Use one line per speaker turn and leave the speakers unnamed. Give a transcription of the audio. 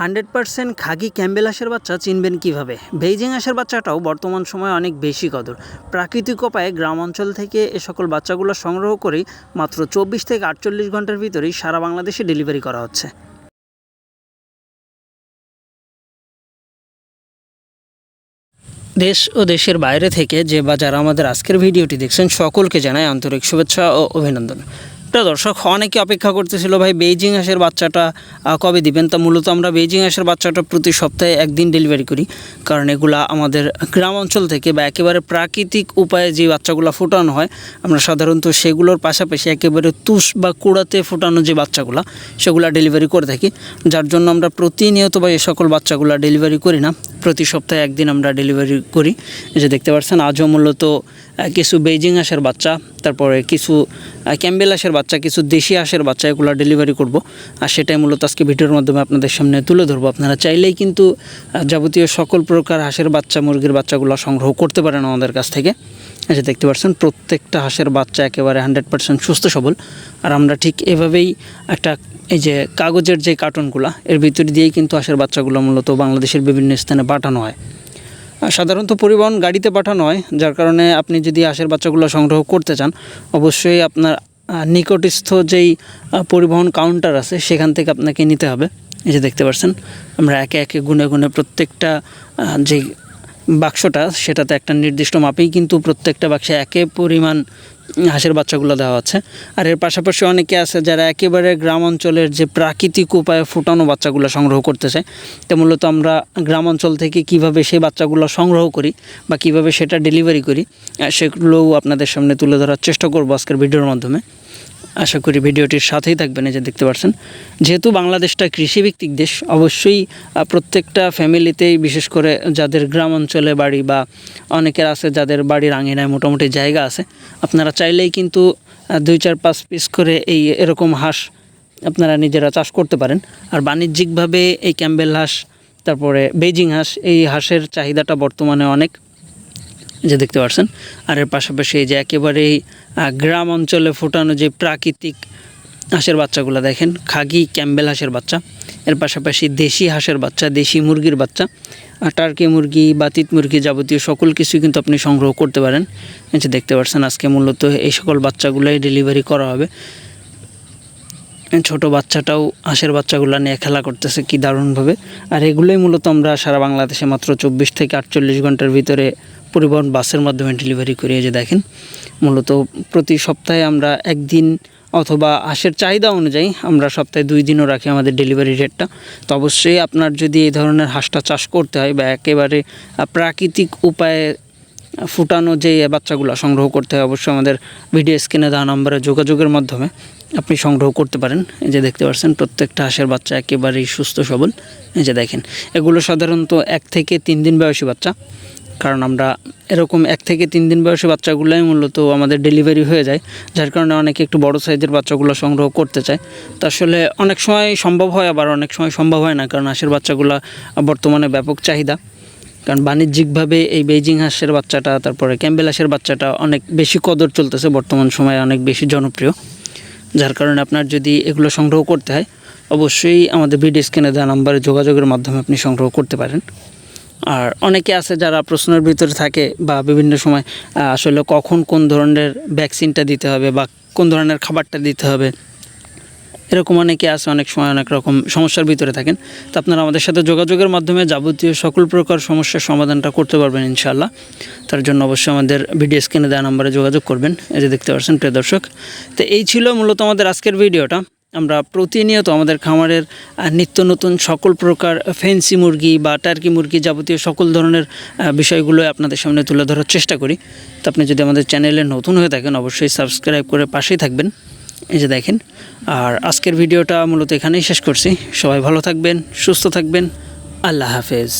Hundred percent খাগি Campbell হাঁসের বাচ্চা চিনবেন কীভাবে? বেইজিং হাঁসের বাচ্চাটাও বর্তমান সময়ে অনেক বেশি কদর। প্রাকৃতিক উপায়ে গ্রাম অঞ্চল থেকে এ সকল বাচ্চাগুলো সংগ্রহ করেই মাত্র চব্বিশ থেকে আটচল্লিশ ঘণ্টার ভিতরেই সারা বাংলাদেশে ডেলিভারি করা হচ্ছে। দেশ ও দেশের বাইরে থেকে যে বা যারা আমাদের আজকের ভিডিওটি দেখছেন, সকলকে জানাই আন্তরিক শুভেচ্ছা ও অভিনন্দন। প্রিয় দর্শক, অনেকে অপেক্ষা করতেছিল, ভাই বেইজিং হাঁসের বাচ্চাটা কবে দিবেন? তা মূলত আমরা বেইজিং হাঁসের বাচ্চাটা প্রতি সপ্তাহে একদিন ডেলিভারি করি। কারণ এগুলা আমাদের গ্রাম অঞ্চল থেকে বা একেবারে প্রাকৃতিক উপায়ে যে বাচ্চাগুলো ফোটানো হয়, আমরা সাধারণত সেগুলোর পাশাপাশি একেবারে তুষ বা কুড়াতে ফোটানো যে বাচ্চাগুলো, সেগুলো ডেলিভারি করে থাকি। যার জন্য আমরা প্রতিনিয়ত বা এই সকল বাচ্চাগুলো ডেলিভারি করি না। প্রতি সপ্তাহে একদিন আমরা ডেলিভারি করি। যে দেখতে পাচ্ছেন আজও মূলত কিছু বেইজিং হাঁসের বাচ্চা, তারপরে কিছু ক্যাম্বেল হাঁসের বাচ্চা, কিছু দেশি হাঁসের বাচ্চা এগুলো ডেলিভারি করব। আর সেটাই মূলত আজকে ভিডিওর মাধ্যমে আপনাদের সামনে তুলে ধরবো। আপনারা চাইলেই কিন্তু যাবতীয় সকল প্রকার হাঁসের বাচ্চা, মুরগির বাচ্চাগুলো সংগ্রহ করতে পারেন আমাদের কাছ থেকে। এই যে দেখতে পাচ্ছেন, প্রত্যেকটা হাঁসের বাচ্চা একেবারে হান্ড্রেড পার্সেন্ট সুস্থ সবল। আর আমরা ঠিক এভাবেই একটা এই যে কাগজের যে কার্টুনগুলো, এর ভিতর দিয়েই কিন্তু হাঁসের বাচ্চাগুলো মূলত বাংলাদেশের বিভিন্ন স্থানে পাঠানো হয়। সাধারণত পরিবহন গাড়িতে পাঠানো হয়, যার কারণে আপনি যদি হাঁসের বাচ্চাগুলো সংগ্রহ করতে চান, অবশ্যই আপনার নিকটস্থ যেই পরিবহন কাউন্টার আছে, সেখান থেকে আপনাকে নিতে হবে। এই যে দেখতে পাচ্ছেন, আমরা একে একে গুনে গুনে প্রত্যেকটা যে বাক্সটা, সেটাতে একটা নির্দিষ্ট মাপেই কিন্তু প্রত্যেকটা বাক্সে একে পরিমাণ হাঁসের বাচ্চাগুলো দেওয়া আছে। আর এর পাশাপাশি অনেকে আছে যারা একেবারে গ্রাম অঞ্চলের যে প্রাকৃতিক উপায়ে ফুটানো বাচ্চাগুলো সংগ্রহ করতে চায়, তো মূলত আমরা গ্রাম অঞ্চল থেকে কীভাবে সেই বাচ্চাগুলো সংগ্রহ করি বা কীভাবে সেটা ডেলিভারি করি সেগুলোও আপনাদের সামনে তুলে ধরার চেষ্টা করব আজকের ভিডিওর মাধ্যমে। আশা করি ভিডিওটির সাথেই থাকবেন, এই যে দেখতে পাচ্ছেন। যেহেতু বাংলাদেশটা কৃষিভিত্তিক দেশ, অবশ্যই প্রত্যেকটা ফ্যামিলিতেই, বিশেষ করে যাদের গ্রাম অঞ্চলে বাড়ি বা অনেকের আছে যাদের বাড়ির আঙিনায় মোটামুটি জায়গা আছে, আপনারা চাইলেই কিন্তু দুই চার পাঁচ পিস করে এই এরকম হাঁস আপনারা নিজেরা চাষ করতে পারেন। আর বাণিজ্যিকভাবে এই ক্যাম্বেল হাঁস, তারপরে বেজিং হাঁস, এই হাঁসের চাহিদাটা বর্তমানে অনেক। যে দেখতে পাচ্ছেন আর এর পাশাপাশি এই যে একেবারেই গ্রাম অঞ্চলে ফোটানো যে প্রাকৃতিক হাঁসের বাচ্চাগুলো দেখেন, খাগি, ক্যাম্বেল হাঁসের বাচ্চা। এর পাশাপাশি দেশি হাঁসের বাচ্চা, দেশি মুরগির বাচ্চা টার্কি মুরগি বাতিত মুরগি যাবতীয় সকল কিছু কিন্তু আপনি সংগ্রহ করতে পারেন। যে দেখতে পাচ্ছেন আজকে মূলত এই সকল বাচ্চাগুলোই ডেলিভারি করা হবে। ছোট বাচ্চাটাও হাঁসের বাচ্চাগুলো নিয়ে খেলা করতেছে, কি দারুণভাবে। আর এগুলোই মূলত আমরা সারা বাংলাদেশে মাত্র চব্বিশ থেকে আটচল্লিশ ঘণ্টার ভিতরে পরিবহন বাসের মাধ্যমে ডেলিভারি করি, এই যে দেখেন। মূলত প্রতি সপ্তাহে আমরা একদিন অথবা হাঁসের চাহিদা অনুযায়ী আমরা সপ্তাহে দুই দিনও রাখি আমাদের ডেলিভারি রেটটা তো অবশ্যই আপনার যদি এই ধরনের হাঁসটা চাষ করতে হয় বা একেবারে প্রাকৃতিক উপায়ে ফুটানো যে বাচ্চাগুলো সংগ্রহ করতে হয়, অবশ্যই আমাদের ভিডিও স্ক্রিনে দেওয়া নম্বরে যোগাযোগের মাধ্যমে আপনি সংগ্রহ করতে পারেন। এই যে দেখতে পাচ্ছেন, প্রত্যেকটা হাঁসের বাচ্চা একেবারেই সুস্থ, সবল। এই যে দেখেন, এগুলো সাধারণত এক থেকে তিন দিন বয়সী বাচ্চা। কারণ আমরা এরকম এক থেকে তিন দিন বয়সী বাচ্চাগুলোই মূলত আমাদের ডেলিভারি হয়ে যায়, যার কারণে অনেকে একটু বড় সাইজের বাচ্চাগুলো সংগ্রহ করতে চায়। তো আসলে অনেক সময় সম্ভব হয়, আবার অনেক সময় সম্ভব হয় না, কারণ হাঁসের বাচ্চাগুলো বর্তমানে ব্যাপক চাহিদা। কারণ বাণিজ্যিকভাবে এই বেইজিং হাঁসের বাচ্চাটা, তারপরে ক্যাম্বেল হাঁসের বাচ্চাটা অনেক বেশি কদর চলতেছে বর্তমান সময়ে, অনেক বেশি জনপ্রিয়। যার কারণে আপনার যদি এগুলো সংগ্রহ করতে হয়, অবশ্যই আমাদের ভিডিও স্ক্রিনে দেওয়া নাম্বারে যোগাযোগের মাধ্যমে আপনি সংগ্রহ করতে পারেন। আর অনেকে আছে যারা প্রশ্নের ভিতরে থাকে বা বিভিন্ন সময় আসলে কখন কোন ধরনের ভ্যাকসিনটা দিতে হবে বা কোন ধরনের খাবারটা দিতে হবে। এরকম অনেকে আছে, অনেক সময় অনেক রকম সমস্যার ভিতরে থাকেন। তো আপনারা আমাদের সাথে যোগাযোগের মাধ্যমে যাবতীয় সকল প্রকার সমস্যার সমাধানটা করতে পারবেন ইনশাল্লাহ তার জন্য অবশ্যই আমাদের ভিডিও স্ক্রিনে দেওয়া নম্বরে যোগাযোগ করবেন, এই যে দেখতে পাচ্ছেন, প্রিয় দর্শক। তো এই ছিল মূলত আমাদের আজকের ভিডিওটা। আমরা প্রতিনিয়ত আমাদের খামারের নিত্য নতুন সকল প্রকার ফেন্সি মুরগি বা টার্কি মুরগি যাবতীয় সকল ধরনের বিষয়গুলো আপনাদের সামনে তুলে ধরার চেষ্টা করি। তো আপনি যদি আমাদের চ্যানেলে নতুন হয়ে থাকেন, অবশ্যই সাবস্ক্রাইব করে পাশেই থাকবেন। এই যে দেখেন, আর আজকের ভিডিওটা মূলত এখানেই শেষ করছি। সবাই ভালো থাকবেন, সুস্থ থাকবেন। আল্লাহ হাফেজ।